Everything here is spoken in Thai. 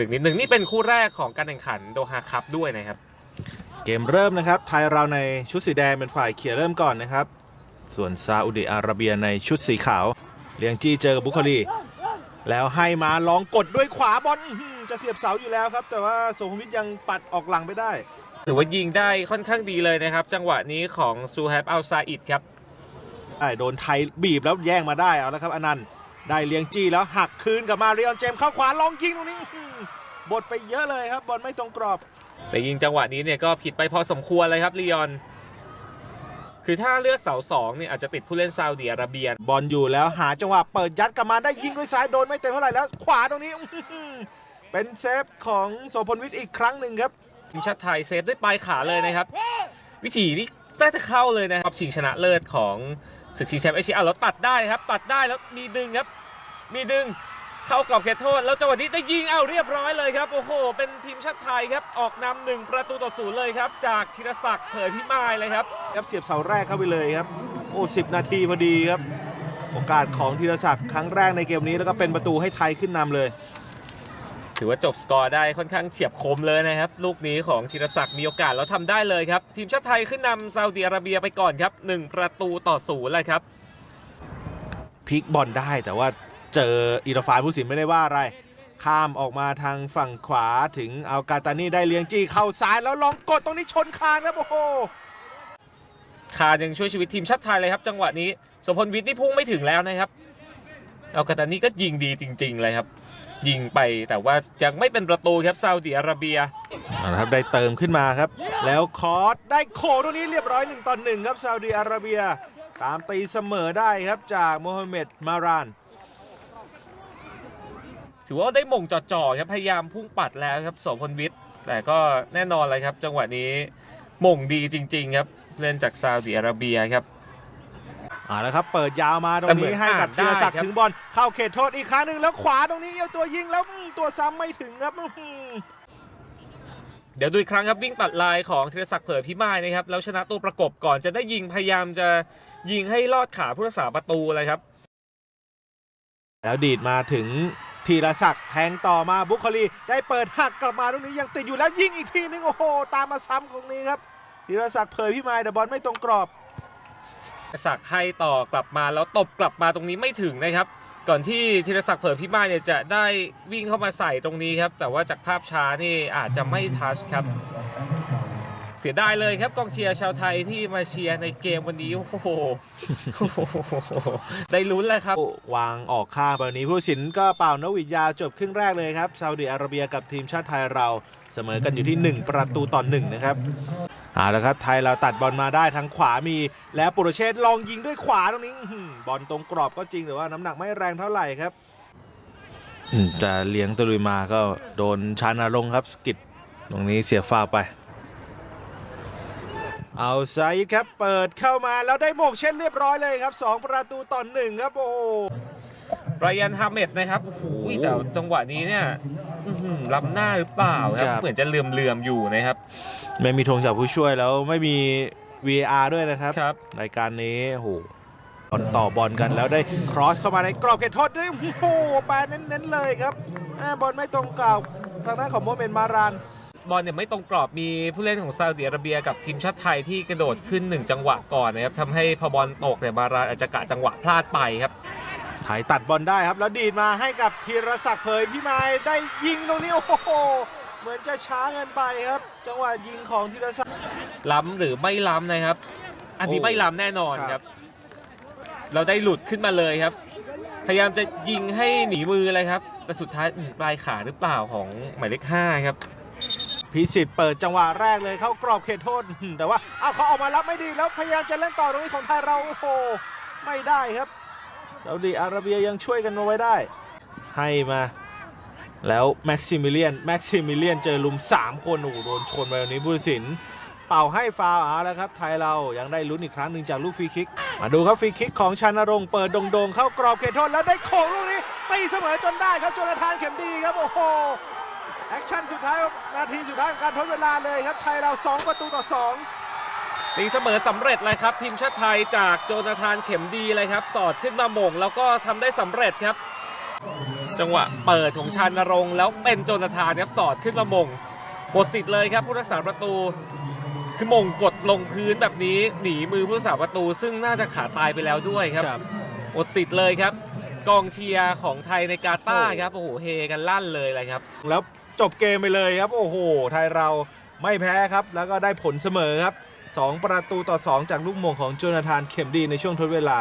ถึงนิดหนึ่งนี่เป็นคู่แรกของการแข่งขันโดฮาคัพด้วยนะครับ เกมเริ่มนะครับ ไทยเราในชุดสีแดงเป็นฝ่ายเขียร์เริ่มก่อนนะครับ ส่วนซาอุดิอาระเบียในชุดสีขาว เลียงจี้เจอกับบุคลี แล้วให้มาลองกดด้วยขวาบอลอื้อหือจะเสียบเสาอยู่แล้วครับ แต่ว่าโสมวิทยังปัดออกหลังไปได้ ถือว่ายิงได้ค่อนข้างดีเลยนะครับ จังหวะนี้ของซูแฮปอัลซาอิดครับได้โดนไทยบีบแล้วแย่งมาได้เอาแล้วครับอนันต์ได้เลี้ยงจี้แล้วหักคืนกลับมาเรียนเจมส์เข้าขวาลองยิงตรงนี้อื้อหือ บดไปเยอะเลยครับบอลไม่ตรงกรอบ แต่ยิงจังหวะนี้เนี่ยก็ผิดไปพอสมควรเลยครับลีออน คือถ้าเลือกเสาสองเนี่ยอาจจะติดผู้เล่นซาอุดิอาระเบียบอลอยู่แล้วหาจังหวะเปิดยัดกลับมาได้ยิงด้วยซ้ายโดนไม่เต็มเท่าไหร่แล้ว ขวาตรงนี้อื้อหือเป็นเซฟของโสพลวิทย์อีกครั้งหนึ่งครับทีมชาติไทยเซฟด้วยปลายขาเลยนะครับ วิธีนี้น่าจะเข้าเลยนะครับชิงชนะเลิศของศึกชิงแชมป์เอเชียอะแล้วตัดได้ครับ ตัดได้แล้วมีดึงครับ มีดึง เข้ากรอบเขตโทษ แล้วจังหวะนี้ได้ยิงเอาเรียบร้อยเลยครับ โอ้โห เป็นทีมชาติไทยครับ ออกนำหนึ่งประตูต่อศูนย์เลยครับ จากธีรศักดิ์เผยพิมายเลยครับครับเสียบเสาแรกเข้าไปเลยครับ โอ้สินาทีพอดีครับ โอกาสของธีรศักดิ์ครั้งแรกในเกมนี้แล้วก็เป็นประตูให้ไทยขึ้นนำเลย ถือว่าจบสกอร์ได้ค่อนข้างเฉียบคมเลยนะครับ ลูกนี้ของธีรศักดิ์มีโอกาสแล้วทำได้เลยครับ ทีมชาติไทยขึ้นนำซาอุดิอาระเบียไปก่อนครับหนึ่งประตูต่อศูนย์เลยครับพลิกบอลได้แต่ว่า เจออีราฟานผู้สินไม่ได้ว่าอะไร ข้ามออกมาทางฝั่งขวาถึงเอากาตานี่ได้เลี้ยงจี้เข้าซ้ายแล้วลองกดตรงนี้ชนคานครับโอ้โหคายังช่วยชีวิตทีมชาติไทยเลยครับ จังหวะนี้สมพลวิทย์นี่พุ่งไม่ถึงแล้วนะครับ เอากาตานี่ก็ยิงดีจริง ๆ เลยครับ ยิงไปแต่ว่ายังไม่เป็นประตูครับซาอุดิอาระเบียเอาละครับได้เติมขึ้นมาครับ แล้วคอร์สได้โคตรงนี้เรียบร้อย1ต่อ1ครับซาอุดิอาระเบีย ตามตีเสมอได้ครับจากโมฮัมเหม็ดมาราน ถือว่าได้หม่งจ่อๆครับพยายามพุ่งปัดแล้วครับสมพลวิทย์แต่ก็แน่นอนเลยครับ จังหวะนี้หม่งดีจริง ๆ ครับเล่นจากซาอุดิอาระเบียครับเอาละครับ เปิดยาวมาตรแต่งเหมืนี้อนให้กับอ่านธีรศักดิ์ได้ครับถึงบอลเข้าเขตโทษอีกครั้งหนึ่งแล้วขวาตรงนี้เอี้ยวตัวยิงแล้วอืมตัวซ้ำไม่ถึงครับอื้อหือเดี๋ยวดูอีกครั้งครับวิ่งตัดลายของธีรศักดิ์เผยพิมายนะครับแล้วชนะตัวประกบก่อนจะได้ยิงพยายามจะยิงให้ลอดขาผู้รักษาประตูเลยครับ แล้วดีดมาถึง ธีรศักดิ์แทงต่อมาบุคลีได้เปิดหักกลับมาตรงนี้ยังติดอยู่แล้วยิงอีกทีนึงโอ้โห ตามมาซ้ำตรงนี้ครับธีรศักดิ์เผยพิมายแต่บอลไม่ตรงกรอบศักดิ์ให้ต่อกลับมาแล้วตบกลับมาตรงนี้ไม่ถึงนะครับ ก่อนที่ธีรศักดิ์เผยพิมายเนี่ยจะได้วิ่งเข้ามาใส่ตรงนี้ครับ แต่ว่าจากภาพช้านี่อาจจะไม่ทัชครับ เสียดายเลยครับกองเชียร์ชาวไทยที่มาเชียร์ในเกมวันนี้โอ้โหได้ลุ้นเลยครับ วางออกข้างแบบนี้ผู้สินก็เป่านกหวิดยาวจบครึ่งแรกเลยครับซาอุดิอาระเบียกับทีมชาติไทยเราเสมอกันอยู่ที่ 1 ประตูต่อ1นะครับเอาละครับไทยเราตัดบอลมาได้ทางขวามี แล้วปุโรเชษฐ์ลองยิงด้วยขวาตรงนี้อื้อหือบอลตรงกรอบก็จริงแต่ว่าน้ำหนักไม่แรงเท่าไหร่ครับแต่เลี้ยงตะลุยมาก็โดนชานาลงครับสะกิดตรงนี้เสียฟาวล์ไป เอาไซด์ครับเปิดเข้ามาแล้วได้โมกเช่นเรียบร้อยเลยครับ 2 ประตูต่อหนึ่งครับโอ้โหไรอันฮาเมดนะครับโอ้โหแต่จังหวะนี้เนี่ยอื้อหือล้ำหน้าหรือเปล่าครับครับเหมือนจะเลื่อมๆอยู่นะครับ ไม่มีธงจากผู้ช่วยแล้วไม่มี VAR ด้วยนะครับครับรายการนี้โอ้โหบอลต่อบอลกันแล้วได้ครอสเข้ามาในกรอบเขตโทษด้วยโอ้โหแปลเน้นๆเลยครับอ่าบอลไม่ตรงกรอบทางด้านของโมเมนต์มาราน บอลเนี่ยไม่ตรงกรอบมีผู้เล่นของซาอุดิอาระเบียกับทีมชาติไทยที่กระโดดขึ้น 1 จังหวะก่อนนะครับทำให้พอบอลตกเนี่ยมารานอาจจะกะจังหวะพลาดไปครับไทยตัดบอลได้ครับ แล้วดีดมาให้กับธีรศักดิ์เผยพี่มายได้ยิงตรงนี้โอ้โหเหมือนจะช้าเกินไปครับ จังหวะยิงของธีรศักดิ์ล้ำหรือไม่ล้ำนะครับ อันนี้โอ้ไม่ล้ำแน่นอนครับครับ เราได้หลุดขึ้นมาเลยครับ พยายามจะยิงให้หนีมือเลยครับแต่สุดท้ายอืมปลายขาหรือเปล่าของหมายเลขห้าครับ พิสิทธิ์เปิดจังหวะแรกเลยเข้ากรอบเขตโทษ แต่ว่าอ้าเขาออกมารับไม่ดีแล้วพยายามจะเล่นต่อตรงนี้ของไทยเราโอ้โหไม่ได้ครับซาอุดิอาระเบียยังช่วยกันเอาไว้ได้ ให้มาแล้วแม็กซิมิเลียนแม็กซิมิเลียนเจอลุม 3 คนโอ้โหโดนชนไปวันนี้บุญสินเป่าให้ฟาวเอาแล้วครับ ไทยเรายังได้ลุ้นอีกครั้งหนึ่งจากลูกฟรีคิก มาดูครับฟรีคิกของชานรงเปิดโด่งๆเข้ากรอบเขตโทษแล้วได้โค้งลูกนี้ตีเสมอจนได้ครับจนาธานเข็มดีครับโอ้โห แอคชั่นสุดท้ายนาทีสุดท้ายของการทดเวลาเลยครับไทยเรา2ประตูต่อ2ตีเสมอสำเร็จเลยครับ ทีมชาติไทยจากโจนาธานเข็มดีเลยครับ สอดขึ้นมาหม่งแล้วก็ทำได้สำเร็จครับ จังหวะเปิดของชานรงค์แล้วเป็นโจนาธานครับสอดขึ้นมามงหมดสิทธิ์เลยครับผู้รักษาประตูคือมงกดลงพื้นแบบนี้หนีมือผู้รักษาประตู ซึ่งน่าจะขาตายไปแล้วด้วยครับครับหมดสิทธิ์เลยครับ กองเชียร์ของไทยในกาตาร์ครับโอ้โหเฮกันลั่นเลยเลยครับ แล้ว จบเกมไปเลยครับ โอ้โห ไทยเราไม่แพ้ครับ แล้วก็ได้ผลเสมอครับ 2 ประตูต่อ 2 จากลูกมงของโจนาธานเข็มดีในช่วงทดเวลา